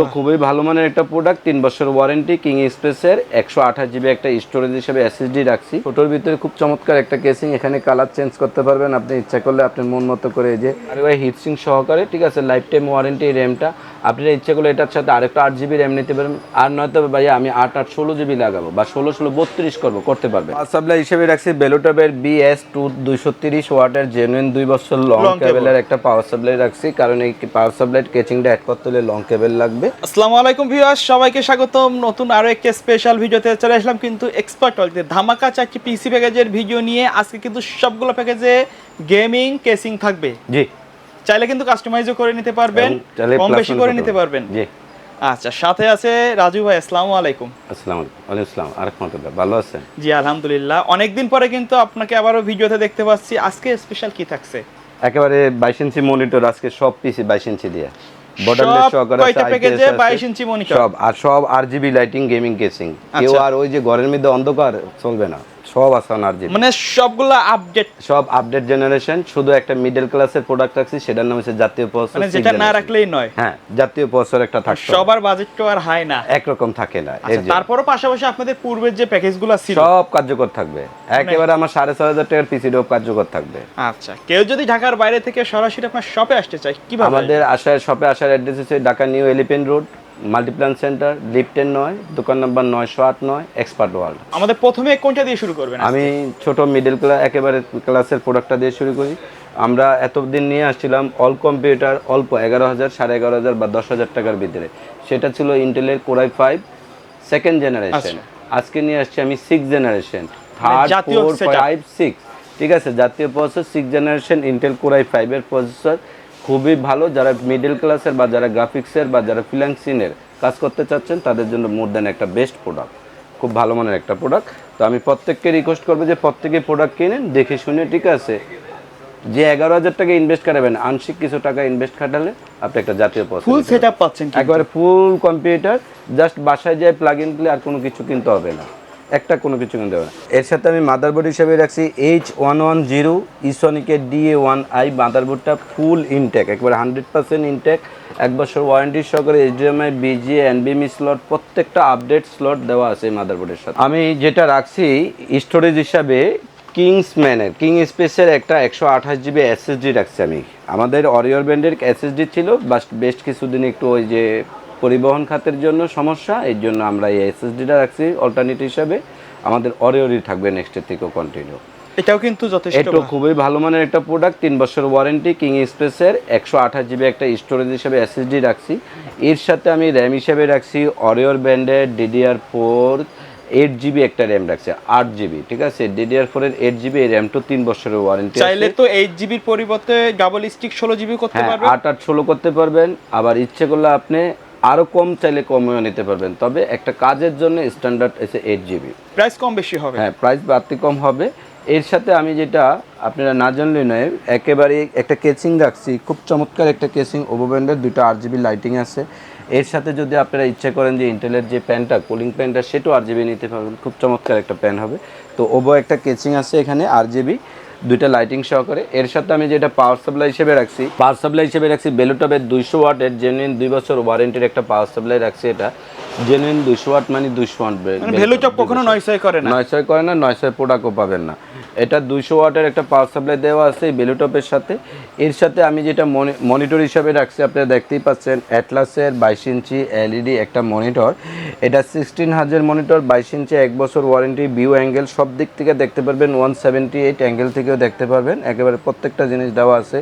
তো খুবই ভালো মানের একটা প্রোডাক্ট তিন বছর ওয়ারেন্টি কিং এক্সপ্রেসের একশো আঠাশ জিবি একটা স্টোরেজ হিসেবে এসএসডি রাখছি। ছোটোর ভিতরে খুব চমৎকার একটা কেসিং এখানে কালার চেঞ্জ করতে পারবেন। আপনি ইচ্ছা করলে আপনার মন মতো করে যে আর ওই হিটসিং সহকারে ঠিক আছে লাইফ টাইম ওয়ারেন্টি র্যামটা আপনারা ইচ্ছা করলে এটার সাথে আরেকটা আট জিবি র্যাম নিতে পারেন। আর নয়তো ভাইয়া আমি আট আট ষোলো জিবি লাগাবো বা ষোলো ষোলো বত্রিশ করব করতে পারবেন। সাপ্লাই হিসেবে রাখছি বেলোটাবের বি এস টু দুইশো তিরিশ ওয়াটের জেনুইন দুই বছর লং। কেবেলের একটা পাওয়ার সাপ্লাই রাখছি। কারণ এই পাওয়ার সাপ্লাই কেচিংটা অ্যাড করতে হলে লং কেবেল লাগবে। আসসালামু আলাইকুম ভিউয়ার্স সবাইকে স্বাগতম। নতুন একটি স্পেশাল ভিডিওতে চলে আসলাম কিন্তু এক্সপার্ট ওয়ার্ল্ডে ধামাকা চারটি পিসি প্যাকেজের ভিডিও নিয়ে আজকে কিন্তু সবগুলো প্যাকেজে গেমিং কেসিং থাকবে। জি। চাইলে কিন্তু কাস্টমাইজও করে নিতে পারবেন কম বেশি করে নিতে পারবেন। জি। আচ্ছা সাথে আছে রাজু ভাই আসসালামু আলাইকুম। আসসালামু আলাইকুম। আসসালাম। ভালো আছেন? জি আলহামদুলিল্লাহ। অনেকদিন পরে কিন্তু আপনাকে আবারও ভিডিওতে দেখতে পাচ্ছি। আজকে স্পেশাল কি থাকছে? একেবারে বাইশ ইঞ্চি মনিটর আজকে সব পিসি বাইশ ইঞ্চি দিয়ে। বর্ডারলেস সব সহকারে কয়টা প্যাকেজে 22 ইঞ্চি monitor? সব R GB RGB lighting gaming casing কেউ আচ্ছা। আর ওই যে ঘরের মধ্যে অন্ধকার চলবে না সব আছে আরজিবি মানে সবগুলো আপডেট সব আপডেট জেনারেশন শুধু একটা মিডল ক্লাসের প্রোডাক্ট রাখছি সেটার নাম হচ্ছে জাতীয় প্রসেসর মানে যেটা না রাখলেই নয়। হ্যাঁ জাতীয় প্রসেসর একটা থাকছে সবার বাজেট তো আর হাই না। একরকম থাকে না আচ্ছা তারপরও পাশাপাশি আপনাদের পূর্বের যে প্যাকেজগুলো ছিল। সব কার্যকর থাকবে। একেবারে আমার সাড়ে ছয় হাজার টাকার পিসিটাও কার্যকর থাকবে। আচ্ছা কেউ যদি ঢাকার বাইরে থেকে সরাসরি আপনার শপে আসতে চায় কীভাবে? আমাদের আসার শপে আসার অ্যাড্রেস হচ্ছে Dhaka New Elephant Road Multiplan center লিফটেন নয় দোকান নাম্বার নয়শো আট নয় এক্সপার্ট ওয়ার্ল্ড আমাদের প্রথমে কোনটা দিয়ে শুরু করবেন আমি ছোট মিডল ক্লাস একেবারে ক্লাসের প্রোডাক্টটা দিয়ে শুরু করি। আমরা এতদিন নিয়ে আসছিলাম অল কম্পিউটার অল্প এগারো হাজার সাড়ে এগারো হাজার বা দশ হাজার টাকার ভিতরে। সেটা ছিল ইন্টেলের কোরাই ফাইভ সেকেন্ড জেনারেশন আজকে নিয়ে আসছি আমি six generation third four five six ঠিক আছে? জাতীয় processor six generation Intel core i ফাইভের প্রসেসর খুবই ভালো যারা মিডল ক্লাসের বা যারা গ্রাফিক্সের বা যারা ফিলান্সিনের কাজ করতে চাচ্ছেন তাদের জন্য মোর দেন একটা বেস্ট প্রোডাক্ট খুব ভালো মানের একটা প্রোডাক্ট তো আমি প্রত্যেককে রিকোয়েস্ট করব যে প্রত্যেকে প্রোডাক্ট কিনেন দেখে শুনে ঠিক আছে। যে এগারো হাজার টাকা ইনভেস্ট করাবেন আংশিক কিছু টাকা ইনভেস্ট খাটালে আপনি একটা জাতীয় পথ ফুল সেটআপ পাচ্ছেন। একবারে ফুল কম্পিউটার জাস্ট বাসায় যায় প্লাগ ইন আর কোনো কিছু কিনতে হবে না। একটা কোনো কিছু কিনতে হবে না। এর সাথে আমি মাদারবোর্ড হিসেবে রাখছি এইচ ওয়ান ওয়ান জিরো ইসনিকের ডিএ ওয়ান আই মাদারবোর্ডটা ফুল ইনটেক একবারে হান্ড্রেড পার্সেন্ট ইনটেক এক বছর ওয়ারেন্টি সহকারে এইচডিএমআই বিজি এনবিএমি স্লট প্রত্যেকটা আপডেট স্লট দেওয়া আছে এই মাদারবোর্ডের সাথে। আমি যেটা রাখছি স্টোরেজ হিসাবে কিংসম্যানের কিং স্পেসের একটা একশো আঠাশ জিবি এসএসডি রাখছি আমি। আমাদের অরিয়র ব্র্যান্ডের এসএসডি ছিল বাস বেশ কিছুদিন একটু ওই যে পরিবহন খাতের জন্য সমস্যা এর জন্য আমরা এই এসএসডিটা রাখছি। অল্টারনেটিভ হিসাবে আমাদের অরিয়রই থাকবে নেক্সটের থেকেও কন্টিনিউ এটাও কিন্তু যথেষ্ট এটা খুবই ভালো মানের একটা প্রোডাক্ট তিন বছর ওয়ারেন্টি কিং এক্সপ্রেসের একশো আঠাশ জিবি একটা স্টোরেজ হিসেবে এসএসডি রাখছি। এর সাথে আমি র্যাম হিসেবে রাখছি অরিয়র ব্র্যান্ডের ডিডিআর ফোর এইট জিবি একটা র্যাম রাখছে আট জিবি ঠিক আছে? ডিডিআর ফোর এর এইট জিবি এই তো তিন বছরের ওয়ারেন্টি চাইলে তো এইট জিবির পরিবর্তে ডাবল স্টিক ষোলো জিবি করতে হ্যাঁ পারবেন। আট আট ষোলো করতে পারবেন। আবার ইচ্ছে করলে আপনি আরও কম চাইলে কমেও নিতে পারবেন। তবে একটা কাজের জন্য স্ট্যান্ডার্ড এসে এইট জিবি প্রাইস কম বেশি হবে। হ্যাঁ প্রাইস বাড়তি কম হবে। এর সাথে আমি যেটা আপনারা না জানলে নয় একেবারে একটা কেচিং রাখছি। খুব চমৎকার একটা কেচিং ওভো ব্র্যান্ডের দুটো আর জিবি লাইটিং আছে। এর সাথে যদি আপনারা ইচ্ছা করেন যে ইন্টেলের যে প্যানটা কুলিং প্যানটা সেটাও আর জিবি নিতে পারবেন। খুব চমৎকার একটা প্যান হবে। তো ওভো একটা কেচিং আছে এখানে আর জিবি দুইটা লাইটিং সহকারে। এর সাথে আমি যেটা পাওয়ার সাপ্লাই হিসেবে রাখছি পাওয়ার সাপ্লাই হিসেবে রাখছি বেলুটপের দুইশো ওয়াটের জেনুইন দুই বছর ওয়ারেন্টির একটা পাওয়ার সাপ্লাই রাখছি এটা। জেনুইন দুইশো ওয়াট মানে দুইশো ওয়াট ভ্যালু টপ কখনো নয় ছয় করে না। নয় ছয় করে না নয় ছয় প্রোডাক্টও পাবেন না। এটা দুইশো ওয়াটের একটা পাওয়ার সাপ্লাই দেওয়া আছে বেলুটপের সাথে। এর সাথে আমি যেটা মনিটর হিসাবে রাখছি, আপনারা দেখতেই পাচ্ছেন অ্যাটলাসের বাইশ ইঞ্চি এলইডি একটা মনিটর এটা সিক্সটিন হাজার মনিটর বাইশ ইঞ্চি, এক বছর ওয়ারেন্টি ভিউ অ্যাঙ্গেল সব দিক থেকে দেখতে পারবেন ওয়ান সেভেন্টি এইট অ্যাঙ্গেল থেকেও দেখতে পারবেন। একেবারে প্রত্যেকটা জিনিস দেওয়া আছে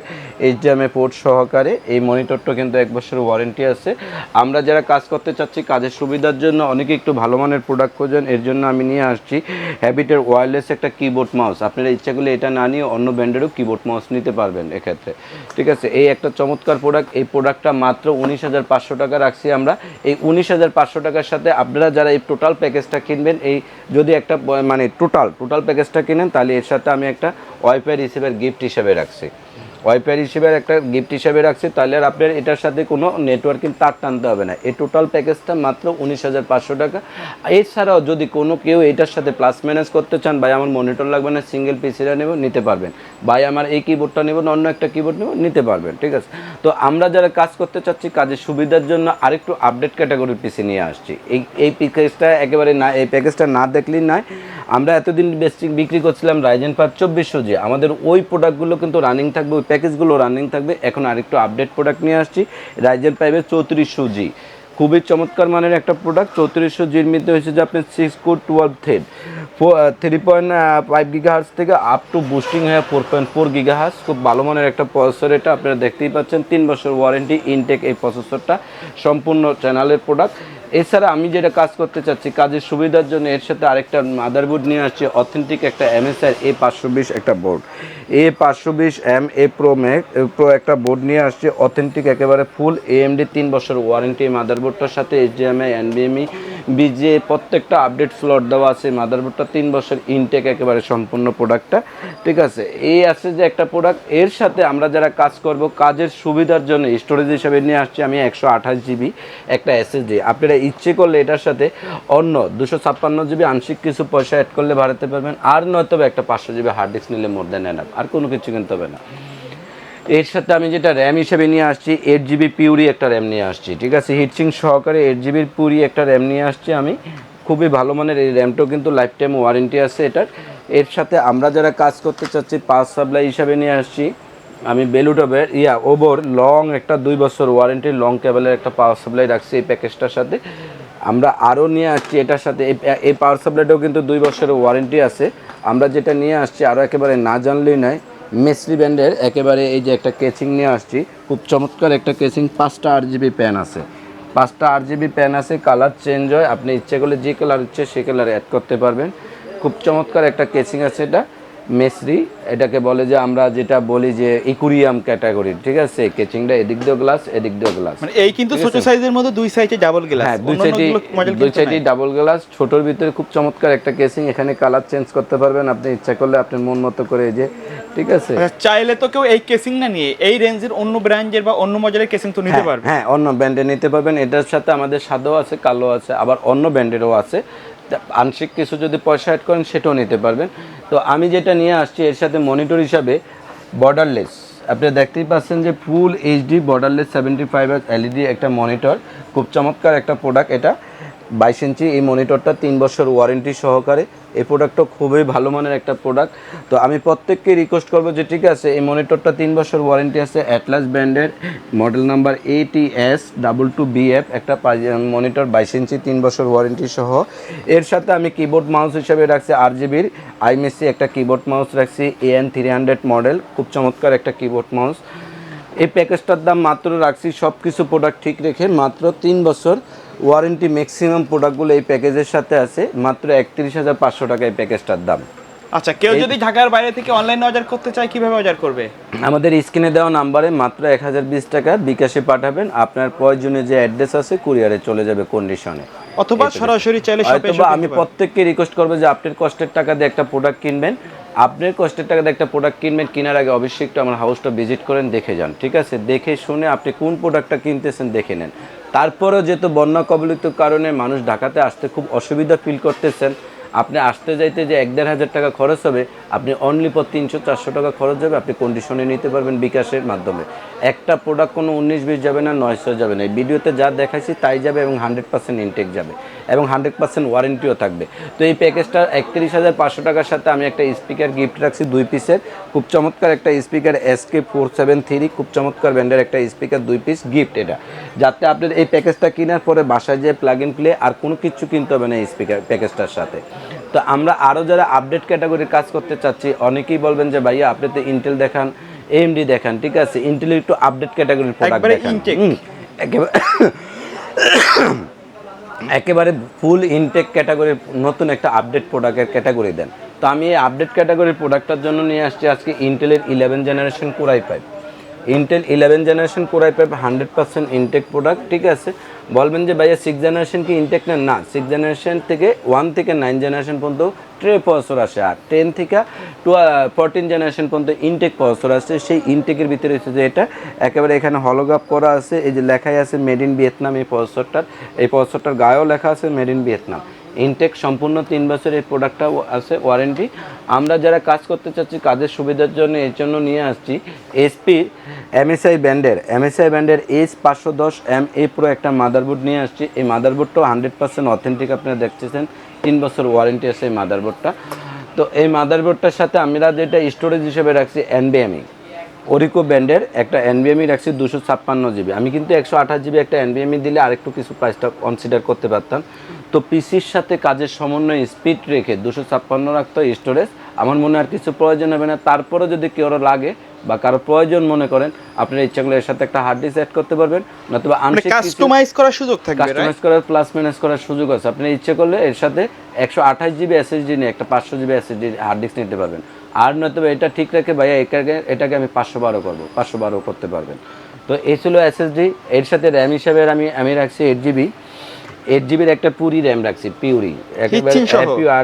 এইচডিএমএ পোর্ট সহকারে। এই মনিটরটা কিন্তু এক বছর ওয়ারেন্টি আছে। আমরা যারা কাজ করতে চাচ্ছি কাজের সুবিধার জন্য, অনেকে একটু ভালো মানের প্রোডাক্ট খোঁজেন, এর জন্য আমি নিয়ে আসছি হ্যাবিটের ওয়্যারলেস একটা কিবোর্ড মাউস আপনারা ইচ্ছা করলে এটা না নিয়ে অন্য ব্র্যান্ডেরও কিবোর্ড মাউস নিতে পারবেন এক্ষেত্রে। ঠিক আছে? এই একটা চমৎকার প্রোডাক্ট এই প্রোডাক্টটা মাত্র উনিশ হাজার পাঁচশো টাকা রাখছি আমরা। এই উনিশ হাজার পাঁচশো টাকার সাথে আপনারা যারা এই টোটাল প্যাকেজটা কিনবেন, এই যদি একটা মানে টোটাল টোটাল প্যাকেজটা কিনেন, তাহলে এর সাথে আমি একটা ওয়াইফাই রিসিভার গিফট হিসেবে রাখছি। ওয়াইফাই হিসেবে একটা গিফট হিসেবে রাখছি, তাহলে আর আপনার এটার সাথে কোনো নেটওয়ার্কিং তার টানতে হবে না। এই টোটাল প্যাকেজটা মাত্র উনিশ হাজার পাঁচশো টাকা। এছাড়াও যদি কোনো কেউ এটার সাথে প্লাস ম্যানেজ করতে চান, ভাই, আমার মনিটর লাগবে না সিঙ্গেল পিসিটা নেব নিতে পারবেন। ভাই, আমার এই কিবোর্ডটা নেব না অন্য একটা কিবোর্ড নেব নিতে পারবেন, ঠিক আছে? তো আমরা যারা কাজ করতে চাচ্ছি, কাজের সুবিধার জন্য আরেকটু আপডেট ক্যাটাগরির পিসি নিয়ে আসছি। এই এই প্যাকেজটা একেবারে না, এই প্যাকেজটা না দেখলেই নাই আমরা এতদিন বেশি বিক্রি করছিলাম রাইজেন ফাইভ চব্বিশশো জি আমাদের ওই প্রোডাক্টগুলো কিন্তু রানিং থাকবে প্যাকেজগুলো রানিং থাকবে। এখন আরেকটু আপডেট প্রোডাক্ট নিয়ে আসছি। রাইজেন ফাইভের চৌত্রিশশো জি খুবই চমৎকার মানের একটা প্রোডাক্ট চৌত্রিশশো জির মধ্যে হয়েছে যে আপনি six core twelve thread three point five giga hertz থেকে আপ টু বুস্টিং হয়ে four point four giga hertz খুব ভালো মানের একটা প্রসেসর এটা। আপনারা দেখতেই পাচ্ছেন, তিন বছর ওয়ারেন্টি ইনটেক এই প্রসেসরটা সম্পূর্ণ চ্যানেলের প্রোডাক্ট এছাড়া আমি যেটা কাজ করতে চাচ্ছি, কাজের সুবিধার জন্য এর সাথে আরেকটা মাদারবোর্ড নিয়ে আসছি অথেন্টিক একটা এমএসআর এ পাঁচশো বিশ একটা বোর্ড এ পাঁচশো বিশ M A pro Mac pro একটা বোর্ড নিয়ে আসছে অথেন্টিক একেবারে ফুল এএমডি তিন বছর ওয়ারেন্টি মাদারবোর্ডটার সাথে এইচডিএমআই এনবিএমই বিজে প্রত্যেকটা আপডেট স্লট দেওয়া আছে। মাদারবোর্ডটা তিন বছর ইনটেক একেবারে সম্পূর্ণ প্রোডাক্টটা ঠিক আছে? এই আছে যে একটা প্রোডাক্টের সাথে আমরা যারা কাজ করব, কাজের সুবিধার জন্য স্টোরেজ হিসাবে নিয়ে আসছি আমি একশো আঠাশ জিবি একটা এসএসডি আপনারা ইচ্ছে করলে এটার সাথে অন্য দুশো ছাপ্পান্ন জিবি আংশিক কিছু পয়সা অ্যাড করলে বাড়াতে পারবেন, আর নয়তো একটা পাঁচশো জিবি হার্ড ডিস্ক নিলে মোর দেন আর কোনো কিছু কিনতে হবে না। এর সাথে আমি যেটা র্যাম হিসেবে নিয়ে আসছি এইট জিবি পিউরি একটা র্যাম নিয়ে আসছি, ঠিক আছে? হিটসিং সহকারে এইট জিবির পিউরি একটা র্যাম নিয়ে আসছি আমি। খুবই ভালো মানের এই র্যামটাও কিন্তু লাইফ টাইম ওয়ারেন্টি আছে এটার। এর সাথে আমরা যারা কাজ করতে চাচ্ছি পাওয়ার সাপ্লাই হিসাবে নিয়ে আসছি। আমি বেলুটবের ইয়া, ওভর লং একটা দুই বছর ওয়ারেন্টি লং কেবলের একটা পাওয়ার সাপ্লাই রাখছি এই প্যাকেজটার সাথে। আমরা আরও নিয়ে আসছি এটার সাথে। এই পাওয়ার সাপ্লাইটাও কিন্তু দুই বছরের ওয়ারেন্টি আছে। আমরা যেটা নিয়ে আসছি, আরও একেবারে না জানলেই নয় মেসরি ব্যান্ডের, একেবারে এই যে একটা কেচিং নিয়ে আসছি, খুব চমৎকার একটা কেচিং, পাঁচটা আট জিবি প্যান আছে। পাঁচটা আট জিবি প্যান আছে, কালার চেঞ্জ হয়, আপনি ইচ্ছে করলে যে কালার ইচ্ছে সে কালার অ্যাড করতে পারবেন। খুব চমৎকার একটা কেচিং আছে এটা। মেসরি এটাকে বলে যে আমরা যেটা বলি যে ইকুরিয়াম ক্যাটাগরি ঠিক আছে? কেচিংটা এদিক দিয়েও গ্লাস এদিক দিয়েও গ্লাস মানে এই কিন্তু ছোট সাইজের মধ্যে দুই সাইজে ডাবল গ্লাস হ্যাঁ দুই সাইডে দুই সাইডে ডাবল গ্লাস ছোটোর ভিতরে খুব চমৎকার একটা কেসিং এখানে কালার চেঞ্জ করতে পারবেন আপনি ইচ্ছা করলে আপনার মন মতো করে এই যে ঠিক আছে? চাইলে তো কেউ এই কেসিং না নিয়ে এই রেঞ্জের অন্য ব্র্যান্ডের বা অন্য মডেলের কেসিং তো নিতে হ্যাঁ, পারবে। হ্যাঁ অন্য ব্র্যান্ডে নিতে পারবেন এটার সাথে আমাদের সাদাও আছে কালো আছে আবার অন্য ব্র্যান্ডেরও আছে। আংশিক কিছু যদি পয়সা অ্যাড করেন, সেটাও নিতে পারবেন। তো আমি যেটা নিয়ে আসছি, এর সাথে মনিটর হিসাবে বর্ডারলেস আপনি দেখতেই পাচ্ছেন যে full HD borderless seventy five LED একটা মনিটর খুব চমৎকার একটা প্রোডাক্ট এটা। বাইশ ইঞ্চি এই মনিটরটা তিন বছর ওয়ারেন্টি সহকারে। এই প্রোডাক্টটা খুবই ভালো মানের একটা প্রোডাক্ট তো আমি প্রত্যেককে রিকোয়েস্ট করব যে ঠিক আছে, এই মনিটরটা তিন বছর ওয়ারেন্টি আছে অ্যাটলাস ব্র্যান্ডের model number ATS double two BF একটা মনিটর বাইশ ইঞ্চি, তিন বছর ওয়ারেন্টি সহ। এর সাথে আমি কিবোর্ড মাউস হিসেবে রাখছি আর জিবির আইমেসি একটা কিবোর্ড মাউস রাখছি A N three hundred model খুব চমৎকার একটা কিবোর্ড মাউস এই প্যাকেজটার দাম মাত্র রাখছি সব কিছু প্রোডাক্ট ঠিক রেখে মাত্র তিন বছর ওয়ারেন্টি ম্যাক্সিমাম প্রোডাক্টগুলো এই প্যাকেজের সাথে আছে মাত্র একত্রিশ হাজার পাঁচশো টাকা এই প্যাকেজটার দাম। আচ্ছা কেউ যদি ঢাকার বাইরে থেকে অনলাইনে অর্ডার করতে চায় কীভাবে অর্ডার করবে? আমাদের স্ক্রিনে দেওয়া নাম্বারে মাত্র এক হাজার বিশ টাকা বিকাশে পাঠাবেন। আপনার প্রয়োজনীয় যে অ্যাড্রেস আছে কুরিয়ারে চলে যাবে কন্ডিশনে অথবা সরাসরি চাইলে আমি প্রত্যেককে রিকোয়েস্ট করব যে আপনার কষ্টের টাকা দিয়ে একটা প্রোডাক্ট কিনবেন। আপনার কষ্টের টাকা দিয়ে একটা প্রোডাক্ট কিনবেন কেনার আগে অবশ্যই একটু আমার হাউসটা ভিজিট করেন দেখে যান ঠিক আছে? দেখে শুনে আপনি কোন প্রোডাক্টটা কিনতেছেন দেখে নেন। তারপরেও যেহেতু বন্যা কবলিত কারণে মানুষ ঢাকাতে আসতে খুব অসুবিধা ফিল করতেছেন আপনি আসতে যাইতে যে এক দেড় হাজার টাকা খরচ হবে, আপনি অনলি পর তিনশো, চারশো টাকা খরচ যাবে, আপনি কন্ডিশনে নিতে পারবেন বিকাশের মাধ্যমে। একটা প্রোডাক্ট কোনো উনিশ, বিশ যাবে না, নয়শো যাবে না। এই ভিডিওতে যা দেখাইছি তাই যাবে এবং হান্ড্রেড পার্সেন্ট ইনটেক যাবে। এবং হান্ড্রেড পার্সেন্ট ওয়ারেন্টিও থাকবে। তো এই প্যাকেজটা একত্রিশ হাজার পাঁচশো টাকার সাথে আমি একটা স্পিকার গিফট রাখছি দুই পিসের। খুব চমৎকার একটা speaker SK four seven three খুব চমৎকার ব্র্যান্ডের একটা স্পিকার দুই পিস গিফট এটা। যাতে আপনার এই প্যাকেজটা কেনার পরে বাসায় যেয়ে প্লাগ ইন প্লে আর কোনো কিছু কিনতে হবে না এই স্পিকার প্যাকেজটার সাথে। তো আমরা আরও যারা আপডেট ক্যাটাগরির কাজ করতে চাচ্ছি অনেকেই বলবেন যে ভাইয়া আপনি তো ইন্টেল দেখান এএমডি দেখান ঠিক আছে? ইন্টেলের একটু আপডেট ক্যাটাগরির প্রোডাক্ট দেখান। একেবারে একেবারে ফুল ইনটেক ক্যাটাগরির নতুন একটা আপডেট প্রোডাক্টের ক্যাটাগরি দেন। তো আমি এই আপডেট ক্যাটাগরির প্রোডাক্টটার জন্য নিয়ে আসছি আজকে ইন্টেলের eleven generation core i five Intel eleven generation core i five hundred percent intact product ঠিক আছে? বলবেন যে ভাইয়া সিক্স জেনারেশন কি ইনটেক না? না সিক্স জেনারেশন থেকে ওয়ান থেকে নাইন জেনারেশন পর্যন্ত ট্রে প্রসেসর আসে আর টেন থেকে টু ফোরটিন জেনারেশন পর্যন্ত ইনটেক প্রসেসর আসে। সেই ইনটেকের ভিতরে হচ্ছে যে এটা একেবারে এখানে হলোগ্রাফ করা আছে। এই যে লেখাই আছে মেড ইন ভিয়েতনাম এই প্রসেসরটার এই প্রসেসরটার গায়েও লেখা আছে মেড ইন ভিয়েতনাম ইনটেক সম্পূর্ণ তিন বছরের প্রোডাক্টটা আছে ওয়ারেন্টি আমরা যারা কাজ করতে চাচ্ছি, কাজের সুবিধার জন্য, এর জন্য নিয়ে আসছি এসপি এমএসআই ব্যান্ডের। এমএসআই ব্যান্ডের এইচ পাঁচশো দশ এম এ প্রো একটা মাদারবোর্ড নিয়ে আসছি। এই মাদারবোর্ডটাও হান্ড্রেড পার্সেন্ট অথেন্টিক আপনারা দেখতেছেন। তিন বছর ওয়ারেন্টি আছে এই মাদারবোর্ডটা তো এই মাদারবোর্ডটার সাথে আমরা যেটা স্টোরেজ হিসেবে রাখছি এনবিএমই ওরিকো ব্যান্ডের একটা এনবিএমই রাখছি দুশো ছাপ্পান্ন জিবি আমি কিন্তু একশো আঠাশ জিবি একটা এনবিএমই দিলে আরেকটু কিছু প্রাইসটা কনসিডার করতে পারতাম। তো পিসির সাথে কাজের সমন্বয় স্পিড রেখে দুশো ছাপ্পান্ন রাখতে হয় স্টোরেজ। আমার মনে আর কিছু প্রয়োজন হবে না। তারপরে যদি কেউ লাগে বা কারও প্রয়োজন মনে করেন আপনার ইচ্ছা করলে এর সাথে একটা হার্ড ডিস্ক অ্যাড করতে পারবেন। নতুবা আংশিক কাস্টমাইজ করার সুযোগ থাকবে কাস্টমাইজ করার প্লাস মাইনাস করার সুযোগ আছে। আপনি ইচ্ছে করলে এর সাথে একশো আঠাশ জিবি এসএসডি নিয়ে একটা পাঁচশো জিবি এসএসডি হার্ড ডিস্ক নিতে পারবেন। আর নয়তো এটা ঠিক রেখে ভাইয়া এটাকে এটাকে আমি পাঁচশো বারো করব পাঁচশো বারো করতে পারবেন। তো এই ছিল এসএসডি এর সাথে র্যাম হিসাবে আমি আমি রাখছি এইট জিবি এইট জিবির একটা পুরি র্যাম রাখছি পিউরি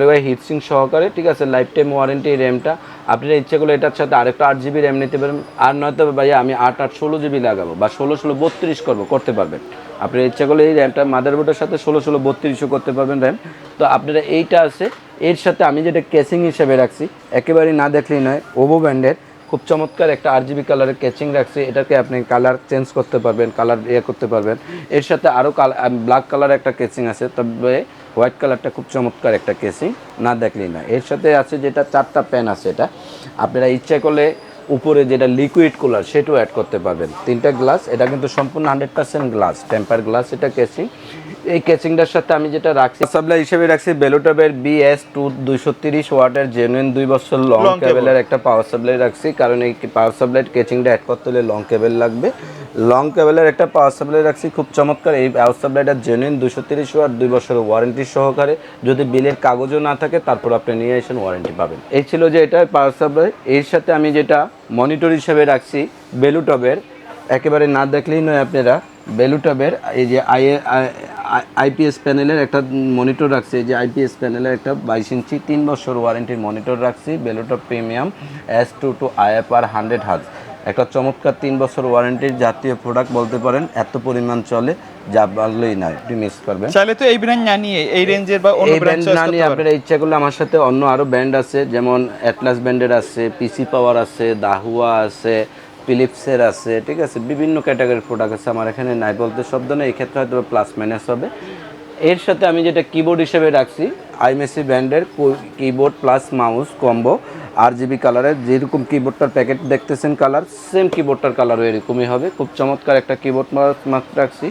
ওয়াই হিটসিং সহকারে ঠিক আছে? লাইফ টাইম ওয়ারেন্টি র্যামটা আপনারা ইচ্ছে করলে এটার সাথে আরেকটা আট জিবি র্যাম নিতে পারেন। আর নয়তো ভাইয়া আমি আট আট ষোলো জিবি লাগাবো বা ষোলো ষোলো বত্রিশ করব করতে পারবেন। আপনি ইচ্ছা করলে এই র্যামটা মাদারবোর্ডের সাথে ষোলো ষোলো বত্রিশও করতে পারবেন র্যাম তো আপনারা এইটা আছে। এর সাথে আমি যেটা কেসিং হিসেবে রাখছি একেবারেই না দেখলেই নয় ওভো ব্যান্ডের খুব চমৎকার একটা আর জিবি কালারের ক্যাচিং রাখছি। এটাকে আপনি কালার চেঞ্জ করতে পারবেন কালার ইয়ে করতে পারবেন। এর সাথে আরও ব্ল্যাক কালার একটা কেচিং আছে, তবে হোয়াইট কালারটা খুব চমৎকার একটা কেসিং না দেখলেই না। এর সাথে আছে যেটা, চারটা প্যান আছে এটা। আপনারা ইচ্ছা করলে উপরে যেটা লিকুইড কুলার সেটাও অ্যাড করতে পারবেন। তিনটা গ্লাস এটা কিন্তু সম্পূর্ণ hundred percent glass temper glass এটা কেসিং এই কেচিংটার সাথে আমি যেটা রাখছি সাপ্লাই হিসেবে রাখছি বেলোটবের বিএস টু দুইশো তিরিশ ওয়াটের জেনুইন দুই বছর লং কেবেলের একটা পাওয়ার সাপ্লাই রাখছি। কারণ এই পাওয়ার সাপ্লাই কেচিংটা অ্যাড করতে হলে লং কেবেল লাগবে। লং কেবেলের একটা পাওয়ার সাপ্লাই রাখছি। খুব চমৎকার। এই পাওয়ার সাপ্লাইটা জেনুইন দুশো তিরিশ ওয়াট দুই বছরের ওয়ারেন্টি সহকারে। যদি বিলের কাগজও না থাকে তারপর আপনি নিয়ে এসেন ওয়ারেন্টি পাবেন। এই ছিল যে এটা পাওয়ার সাপ্লাই এর সাথে আমি যেটা মনিটর হিসেবে রাখছি বেলুটবের। একেবারে না দেখলেই নয় আপনারা বেলুটবের এই যে আই আইপিএস প্যানেলের একটা মনিটর রাখছি যে আইপিএস প্যানেলের একটা বাইশ ইঞ্চি তিন বছর ওয়ারেন্টির মনিটর রাখছি বেলুটপ premium S two two IFR hundred হাজ একটা চমৎকার তিন বছর ওয়ারেন্টির জাতীয় প্রোডাক্ট বলতে পারেন এত পরিমাণ চলে যা ভালোই নয় একটু মিস করবেন। চাইলে তো এই ব্র্যান্ড না নিয়ে এই রেঞ্জের বা অন্য ব্র্যান্ড না নিয়ে আপনারা ইচ্ছা করলে আমার সাথে অন্য আরও ব্র্যান্ড আছে যেমন অ্যাটলাস ব্র্যান্ডের আছে পিসি পাওয়ার আছে দাহুয়া আছে ফিলিপসের আছে, ঠিক আছে? বিভিন্ন ক্যাটাগরির প্রোডাক্ট আছে, আমার এখানে নাই বলতে শব্দ নেই এই ক্ষেত্রে হয়তো প্লাস মাইনাস হবে। এর সাথে আমি যেটা কিবোর্ড হিসেবে রাখছি আইমেসি ব্র্যান্ডের keyboard plus mouse combo R GB কালারের যেরকম কিবোর্ডটার প্যাকেট দেখতেছেন কালার সেম কিবোর্ডটার কালারও এরকমই হবে। খুব চমৎকার একটা কিবোর্ড মাস্ক রাখছি।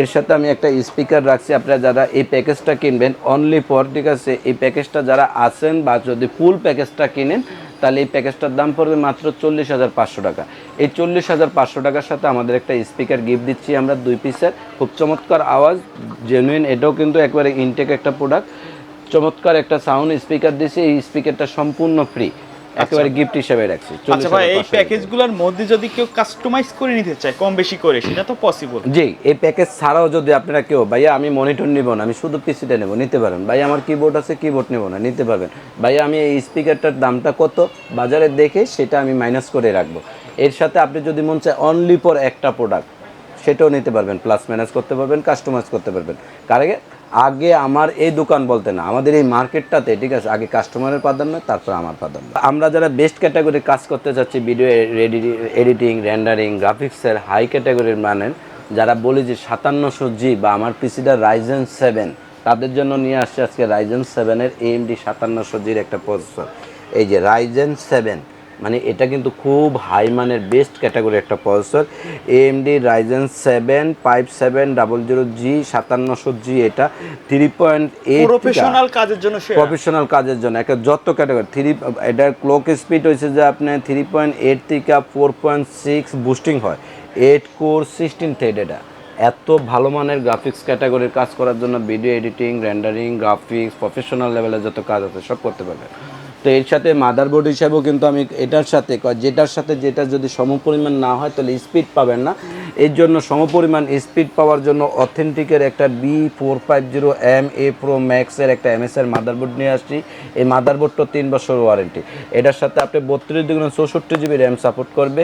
এর সাথে আমি একটা স্পিকার রাখছি, আপনারা যারা এই প্যাকেজটা কিনবেন অনলি ফর ঠিক আছে? এই প্যাকেজটা যারা আছেন বা যদি ফুল প্যাকেজটা কিনেন তাহলে এই প্যাকেজটার দাম পড়বে মাত্র চল্লিশ হাজার পাঁচশো টাকা। এই চল্লিশ হাজার পাঁচশো টাকার সাথে আমাদের একটা স্পিকার গিফট দিচ্ছি আমরা দুই পিসের। খুব চমৎকার আওয়াজ জেনুইন এটাও কিন্তু একবারে ইনটেক একটা প্রোডাক্ট চমৎকার একটা সাউন্ড স্পিকার দিচ্ছি, এই স্পিকারটা সম্পূর্ণ ফ্রি একেবারে গিফট হিসেবে রাখছি আচ্ছা ভাই এই 40,500 টাকা। প্যাকেজগুলোর মধ্যে যদি কেউ কাস্টমাইজ করে নিতে চায় কম বেশি করে সেটা তো পসিবল জি এই প্যাকেজ ছাড়াও যদি আপনারা কেউ ভাইয়া আমি মনিটর নিব না আমি শুধু পিসিটা নেব নিতে পারেন। ভাই আমার কিবোর্ড আছে কিবোর্ড নেব না নিতে পারবেন। ভাইয়া আমি এই স্পিকারটার দামটা কত বাজারে দেখে সেটা আমি মাইনাস করে রাখব। এর সাথে আপনি যদি মন চায় অনলি ফর একটা প্রোডাক্ট সেটাও নিতে পারবেন প্লাস ম্যানেজ করতে পারবেন কাস্টমাইজ করতে পারবেন। কারণ আগে আমার এই দোকান বলতে না, আমাদের এই মার্কেটটাতে ঠিক আছে, আগে কাস্টমারের প্রাধান্য, তারপর আমার প্রাধান্য। আমরা যারা বেস্ট ক্যাটাগরির কাজ করতে চাচ্ছি ভিডিও এডিটিং রেন্ডারিং গ্রাফিক্সের হাই ক্যাটাগরির মানেন যারা বলি যে সাতান্নশো জি বা আমার পিসিটা রাইজেন সেভেন তাদের জন্য নিয়ে আসছে আজকে রাইজেন সেভেনের এএমডি সাতান্নশো জির একটা প্রসেসর এই যে রাইজেন সেভেন মানে এটা কিন্তু খুব হাই মানের বেস্ট ক্যাটাগরি একটা processor AMD Ryzen seven five seven double zero G সাতান্নশো G এটা। থ্রি পয়েন্ট এইট প্রফেশনাল কাজের জন্য প্রফেশনাল কাজের জন্য একটা যত ক্যাটাগরি থ্রি এটার ক্লক স্পিড হয়েছে যে আপনার থ্রি পয়েন্ট এইট থেকে ফোর পয়েন্ট সিক্স বুস্টিং হয়। এইট কোর সিক্সটিন থ্রেড এটা। এত ভালো মানের গ্রাফিক্স ক্যাটাগরির কাজ করার জন্য video editing rendering graphics professional লেভেলের যত কাজ আছে সব করতে পারবে তো এর সাথে মাদারবোর্ড হিসাবেও কিন্তু আমি এটার সাথে, যেটার সাথে যেটা যদি সমপরিমাণ না হয়, তাহলে স্পিড পাবেন না। এর জন্য সমপরিমাণ স্পিড পাওয়ার জন্য অথেন্টিকের একটা B four five zero M A pro ম্যাক্সের একটা এমএসের মাদারবোর্ড নিয়ে আসছি। এই মাদারবোর্ডটা তিন বছর ওয়ারেন্টি এটার সাথে আপনি বত্রিশ দুগুণ চৌষট্টি জিবি র্যাম সাপোর্ট করবে।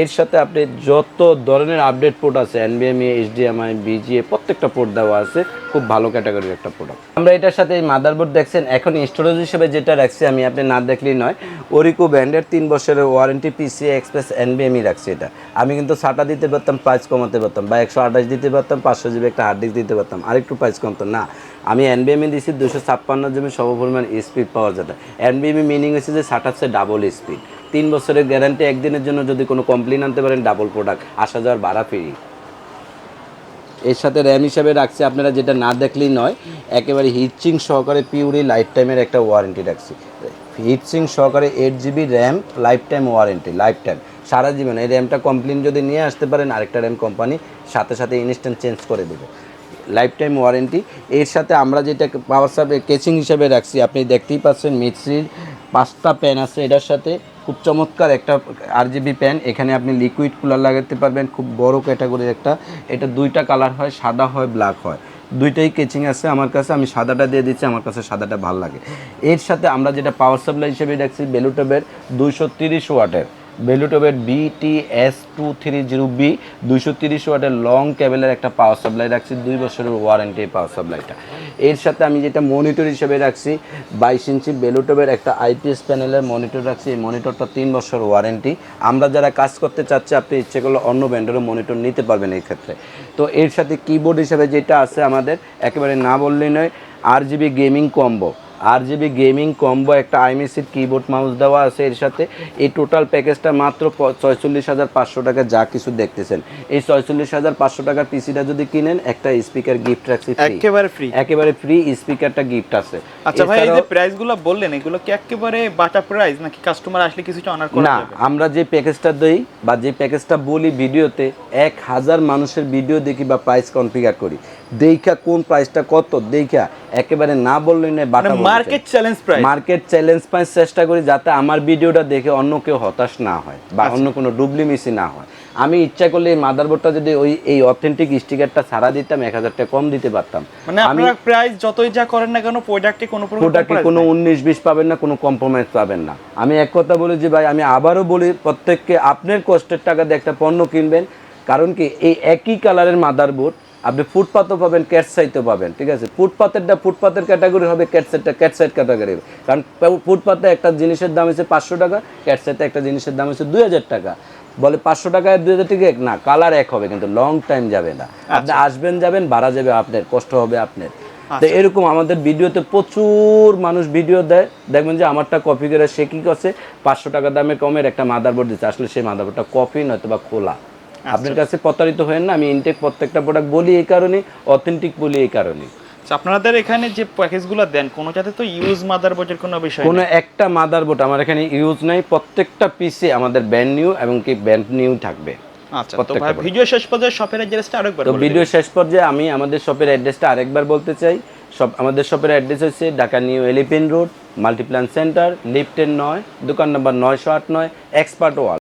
এর সাথে আপনি যত ধরনের আপডেট পোর্ট আছে এন এনবিএমই এইচডিএমআই বিজিএ প্রত্যেকটা পোর্ট দেওয়া আছে, খুব ভালো ক্যাটাগরির একটা প্রোডাক্ট আমরা এটার সাথে এই মাদারবোর্ড দেখছেন, এখন স্টোরেজ হিসেবে যেটা রাখছি, আমি আপনি না দেখলেই নয় ওরিকো ব্র্যান্ডের তিন বছরের ওয়ারেন্টি পিসি এক্সপ্রেস এন এনবিএমই রাখছি এটা। আমি কিন্তু সাটা দিতে পারতাম প্রাইস কমাতে পারতাম বা একশো আঠাশ দিতে পারতাম, পাঁচশো জিবি একটা হার্ড ডিস্ক দিতে পারতাম, আরেকটু প্রাইস কমতো। না, আমি এনবিএমই দিচ্ছি দুশো ছাপ্পান্ন জিবি সর্বপরিমাণ স্পিড পাওয়া যেটা এনবিএমই মিনিং হচ্ছে যে সাটা হচ্ছে ডাবল স্পিড তিন বছরের গ্যারান্টি একদিনের জন্য যদি কোনো কমপ্লেন আনতে পারেন ডাবল প্রোডাক্ট আসা যাওয়ার ভাড়া ফ্রি এর সাথে র্যাম হিসাবে রাখছি, আপনারা যেটা না দেখলেই নয়, একেবারে হিটচিং সহকারে পিউরি লাইফ টাইমের একটা ওয়ারেন্টি রাখছি। হিটচিং সহকারে eight GB RAM life time warranty life time সারা জীবন। এই র্যামটা কমপ্লেন যদি নিয়ে আসতে পারেন, আরেকটা র্যাম কোম্পানি সাথে সাথে ইনস্ট্যান্ট চেঞ্জ করে দেবে। লাইফ টাইম ওয়ারেন্টি এর সাথে আমরা যেটা পাওয়ার সাপে কেচিং হিসাবে রাখছি, আপনি দেখতেই পাচ্ছেন মিক্সির পাঁচটা প্যান আছে। এটার সাথে খুব চমৎকার একটা আর জিবি প্যান এখানে আপনি লিকুইড কুলার লাগাতে পারবেন, খুব বড় ক্যাটাগরির একটা। এটা দুইটা কালার হয়, সাদা হয় ব্ল্যাক হয়। দুইটাই কেচিং আছে আমার কাছে, আমি সাদাটা দিয়ে দিচ্ছি, আমার কাছে সাদাটা ভালো লাগে। এর সাথে আমরা যেটা পাওয়ার সাপ্লাই হিসেবে রাখছি বেলুটবের দুইশো তিরিশ ওয়াটের। বেলুটবের BT S two three zero B দুইশো তিরিশ ওয়াটের লং কেবেলের একটা পাওয়ার সাপ্লাই রাখছি, দুই বছরের ওয়ারেন্টি পাওয়ার সাপ্লাইটা এর সাথে আমি যেটা মনিটর হিসেবে রাখছি, বাইশ ইঞ্চি বেলুটবের একটা আইপিএস প্যানেলের মনিটর রাখছি, এই মনিটরটা তিন বছর ওয়ারেন্টি আমরা যারা কাজ করতে চাচ্ছি, আপনি ইচ্ছে করলে অন্য ব্র্যান্ডেরও মনিটর নিতে পারবেন এই ক্ষেত্রে। তো এর সাথে কিবোর্ড হিসেবে যেটা আছে আমাদের, একেবারে না বললেই নয় আর জিবি গেমিং কম্বো আর জিবি গেমিং কম্বো একটা আইমিসির কিবোর্ড মাউস দেওয়া আছে এর সাথে। এই টোটাল প্যাকেজটা মাত্র ছয়চল্লিশ হাজার পাঁচশো টাকা যা কিছু দেখতেছেন। এই ছয়চল্লিশ হাজার পাঁচশো টাকার পিসিটা যদি কিনেন একটা স্পিকার গিফট রাখছি। একেবারে ফ্রি একেবারে ফ্রি স্পিকারটা গিফট আছে। আচ্ছা ভাই এই যে প্রাইসগুলো বললেন এগুলো কি একেবারে বাটা প্রাইস নাকি কাস্টমার আসলে কিছুটা অনার করা না আমরা যে প্যাকেজটা দিই বা যে প্যাকেজটা বলি ভিডিওতে এক হাজার মানুষের ভিডিও দেখি বা প্রাইস কনফিগার করি। দেখা কোন প্রাইসটা কত দেখা একেবারে না বললেই নয় বাটা market challenge price market challenge পাই চেষ্টা করি যাতে আমার ভিডিওটা দেখে অন্য কেউ হতাশ না হয় বা আচ্ছা। অন্য কোনো ডুবলি মিসি না হয়। আমি ইচ্ছা করলে এই মাদারবোর্ডটা যদি ওই এই অথেন্টিক স্টিকারটা ছাড়া দিতাম এক হাজার টাকা কম দিতে পারতাম। মানে আপনারা প্রাইস যতই যা করেন না কেন প্রোডাক্টে কোনো প্রোডাক্টে কোনো উনিশ বিশ পাবেন না কোনো কম্প্রোমাইজ পাবেন না। আমি এক কথা বলি যে ভাই আমি আবারও বলি প্রত্যেককে আপনার কষ্টের টাকা দিয়ে একটা পণ্য কিনবেন। কারণ কি এই একই কালারের মাদারবোর্ড আপনি ফুটপাতও পাবেন ক্যাটসাইটও পাবেন ঠিক আছে? ফুটপাতেরটা ফুটপাতের ক্যাটাগরি হবে ক্যাটসাইটটা ক্যাটসাইট ক্যাটাগরি হবে। কারণ ফুটপাতে একটা জিনিসের দাম হচ্ছে পাঁচশো টাকা ক্যাটসাইটে একটা জিনিসের দাম হচ্ছে দুই হাজার টাকা। বলে পাঁচশো টাকায় দুই হাজার টাকা এক না কালার এক হবে কিন্তু লং টাইম যাবে না। আপনি আসবেন যাবেন ভাড়া যাবে আপনার কষ্ট হবে আপনার। তো এরকম আমাদের ভিডিওতে প্রচুর মানুষ ভিডিও দেয়। দেখবেন যে আমারটা কপি করে সে কি করছে? পাঁচশো টাকা দামে কমের একটা মাদারবোর্ড দিচ্ছে। আসলে সেই মাদারবোর্ডটা কপি নয়তো বা খোলা। আপনার কাছে প্রতারিত হয়েন না আমি ইনটেক প্রত্যেকটা প্রোডাক্ট বলি এই কারণে অথেন্টিক বলি এই কারণে। আচ্ছা, আপনাদের এখানে যে প্যাকেজগুলো দেন কোনো যাতে তো ইউজ মাদার মাদারবোর্ডের কোনো বিষয় কোনো। একটা মাদারবোর্ড আমার এখানে ইউজ নাই প্রত্যেকটা পিসে আমাদের ব্যান্ড নিউ এবং কি ব্যান্ড নিউ থাকবে। আচ্ছা তো ভাই ভিডিও শেষ পর্যায়ে শপের অ্যাড্রেসটা আরেকবার তো ভিডিও শেষ পর্যায়ে আমি আমাদের শপের অ্যাড্রেসটা আরেকবার বলতে চাই। সব আমাদের শপের অ্যাড্রেস হচ্ছে Dhaka new elephant road Multiplan centre লিফটের নয় দোকান নম্বর নয়শো আট নয় এক্সপার্ট ওয়াল